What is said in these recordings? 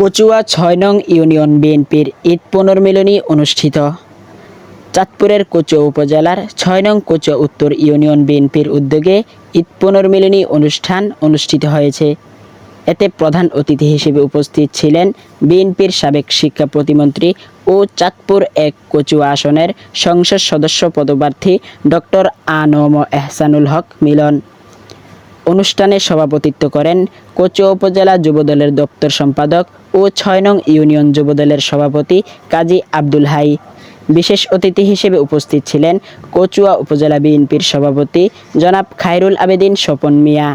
কচুয়া ছয় নং ইউনিয়ন বিএনপির ঈদ পুনর্মিলনী অনুষ্ঠিত। চাঁদপুরের কচুয়া উপজেলার ছয় নং কচুয়া উত্তর ইউনিয়ন বিএনপির উদ্যোগে ঈদ পুনর্মিলনী অনুষ্ঠান অনুষ্ঠিত হয়েছে। এতে প্রধান অতিথি হিসেবে উপস্থিত ছিলেন বিএনপির সাবেক শিক্ষা প্রতিমন্ত্রী ও চাঁদপুর এক কচুয়া আসনের সংসদ সদস্য পদপ্রার্থী ডক্টর আনম এহসানুল হক মিলন। অনুষ্ঠানে সভাপতিত্ব করেন কচুয়া উপজেলা যুবদলের দপ্তর সম্পাদক ও ছয় নং ইউনিয়ন যুবদলের সভাপতি কাজী আব্দুল হাই। বিশেষ অতিথি হিসেবে উপস্থিত ছিলেন কচুয়া উপজেলা বিএনপির সভাপতি জনাব খায়রুল আবেদিন স্বপন মিয়া।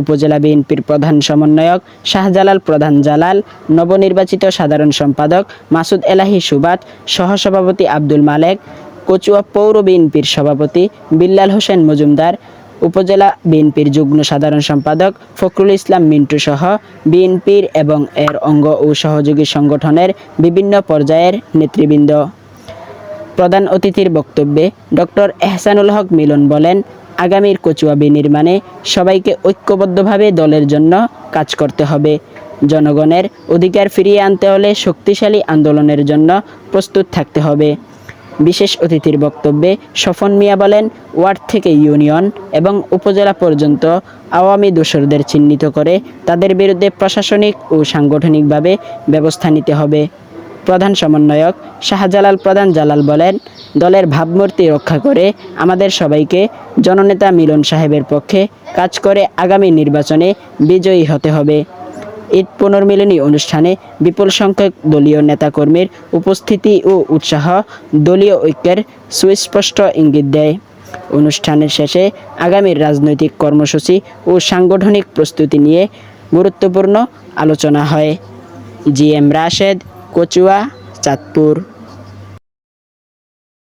উপজেলা বিএনপির প্রধান সমন্বয়ক শাহজালাল প্রধান জালাল, নবনির্বাচিত সাধারণ সম্পাদক মাসুদ এলাহি সুবাত, সহসভাপতি আব্দুল মালেক, কচুয়া পৌর বিএনপির সভাপতি বিল্লাল হোসেন মজুমদার উপজেলা বিএনপির যুগ্ম সাধারণ সম্পাদক ফখরুল ইসলাম মিন্টু সহ বিএনপির এবং এর অঙ্গ ও সহযোগী সংগঠনের বিভিন্ন পর্যায়ের নেতৃবৃন্দ। প্রধান অতিথির বক্তব্যে ডক্টর এহসানুল হক মিলন বলেন, আগামীর কচুয়া বিনির্মাণে সবাইকে ঐক্যবদ্ধভাবে দলের জন্য কাজ করতে হবে। জনগণের অধিকার ফিরিয়ে আনতে হলে শক্তিশালী আন্দোলনের জন্য প্রস্তুত থাকতে হবে। বিশেষ অতিথির বক্তব্যে স্বপন মিয়া বলেন, ওয়ার্ড থেকে ইউনিয়ন এবং উপজেলা পর্যন্ত আওয়ামী দোসরদের চিহ্নিত করে তাদের বিরুদ্ধে প্রশাসনিক ও সাংগঠনিকভাবে ব্যবস্থা নিতে হবে। প্রধান সমন্বয়ক শাহজালাল প্রধান জালাল বলেন, দলের ভাবমূর্তি রক্ষা করে আমাদের সবাইকে জননেতা মিলন সাহেবের পক্ষে কাজ করে আগামী নির্বাচনে বিজয়ী হতে হবে। ঈদ পুনর্মিলনী অনুষ্ঠানে বিপুল সংখ্যক দলীয় নেতাকর্মীর উপস্থিতি ও উৎসাহ দলীয় ঐক্যের সুস্পষ্ট ইঙ্গিত দেয়। অনুষ্ঠানের শেষে আগামীর রাজনৈতিক কর্মসূচি ও সাংগঠনিক প্রস্তুতি নিয়ে গুরুত্বপূর্ণ আলোচনা হয়। G M Rashed, Kachua, Chandpur.